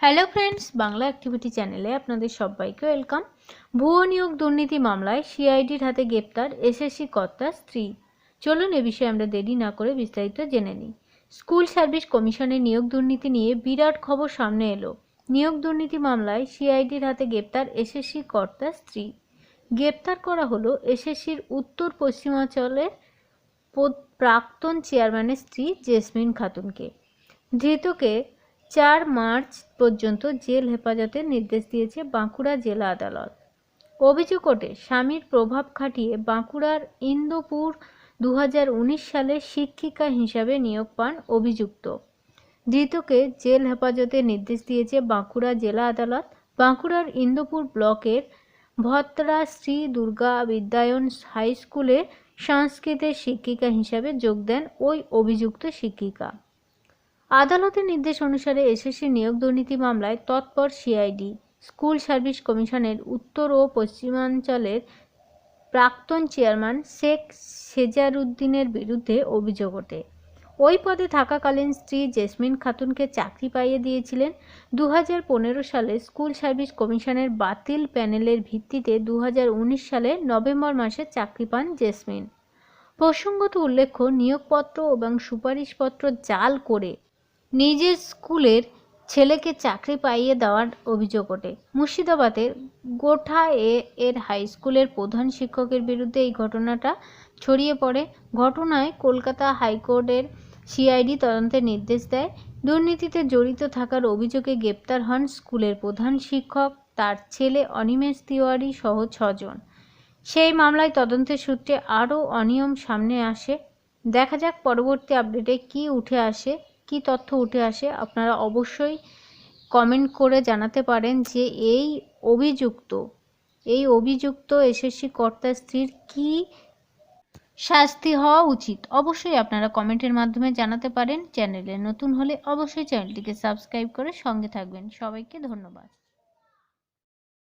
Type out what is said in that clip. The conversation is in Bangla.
হ্যালো ফ্রেন্ডস বাংলা অ্যাক্টিভিটি চ্যানেলে আপনাদের সবাইকে ওয়েলকাম ভুয়ো নিয়োগ দুর্নীতি মামলায় সিআইডির হাতে গ্রেপ্তার এসএসসি কর্তার স্ত্রী। চলুন এ বিষয়ে আমরা দেরি না করে বিস্তারিত জেনে নিই। স্কুল সার্ভিস কমিশনের নিয়োগ দুর্নীতি নিয়ে বিরাট খবর সামনে এলো। নিয়োগ দুর্নীতি মামলায় সিআইডির হাতে গ্রেপ্তার এসএসসি কর্তার স্ত্রী। গ্রেপ্তার করা হলো এসএসসির উত্তর পশ্চিমাঞ্চলের প্রাক্তন চেয়ারম্যানের স্ত্রী জেসমিন খাতুনকে। ধৃতকে চার মার্চ পর্যন্ত জেল হেফাজতের নির্দেশ দিয়েছে বাঁকুড়া জেলা আদালত। অভিযোগ ওঠে, স্বামীর প্রভাব খাটিয়ে বাঁকুড়ার ইন্দোপুর দু সালে শিক্ষিকা হিসাবে নিয়োগ পান অভিযুক্ত। ধৃতকে জেল হেফাজতের নির্দেশ দিয়েছে বাঁকুড়া জেলা আদালত। বাঁকুড়ার ইন্দোপুর ব্লকের ভত্রা শ্রী দুর্গা বিদ্যায়ন হাই স্কুলে সংস্কৃতের শিক্ষিকা হিসাবে যোগ দেন ওই অভিযুক্ত শিক্ষিকা। আদালতের নির্দেশ অনুসারে এসএসসি নিয়োগ দুর্নীতি মামলায় তৎপর সিআইডি, স্কুল সার্ভিস কমিশনের উত্তর ও পশ্চিমাঞ্চলের প্রাক্তন চেয়ারম্যান শেখ সেজারুদ্দিনের বিরুদ্ধে অভিযোগ ওঠে। ওই পদে থাকাকালীন স্ত্রী জেসমিন খাতুনকে চাকরি পাইয়ে দিয়েছিলেন। দু হাজার পনেরো সালে স্কুল সার্ভিস কমিশনের বাতিল প্যানেলের ভিত্তিতে দু হাজার উনিশ সালে নভেম্বর মাসে চাকরি পান জেসমিন। প্রসঙ্গত উল্লেখ্য, নিয়োগপত্র এবং সুপারিশপত্র জাল করে নিজের স্কুলের ছেলেকে চাকরি পাইয়ে দেওয়ার অভিযোগ ওঠে। মুর্শিদাবাদের গোঠা এ এর হাই স্কুলের প্রধান শিক্ষকের বিরুদ্ধে এই ঘটনাটা ছড়িয়ে পড়ে। ঘটনায় কলকাতা হাইকোর্টের সিআইডি তদন্তের নির্দেশ দেয়। দুর্নীতিতে জড়িত থাকার অভিযোগে গ্রেপ্তার হন স্কুলের প্রধান শিক্ষক, তার ছেলে অনিমেষ তিওয়ারি সহ ছজন। সেই মামলায় তদন্তের সূত্রে আরও অনিয়ম সামনে আসে। দেখা যাক পরবর্তী আপডেটে কি উঠে আসে। কি তথ্য উঠে আসে আপনারা অবশ্যই কমেন্ট করে জানাতে পারেন যে এই অভিযুক্ত এই অভিযুক্ত এসএসসি কর্তার স্ত্রীর কি শাস্তি হওয়া উচিত? অবশ্যই আপনারা কমেন্টের মাধ্যমে জানাতে পারেন। চ্যানেলে নতুন হলে অবশ্যই চ্যানেলটিকে সাবস্ক্রাইব করে সঙ্গে থাকবেন। সবাইকে ধন্যবাদ।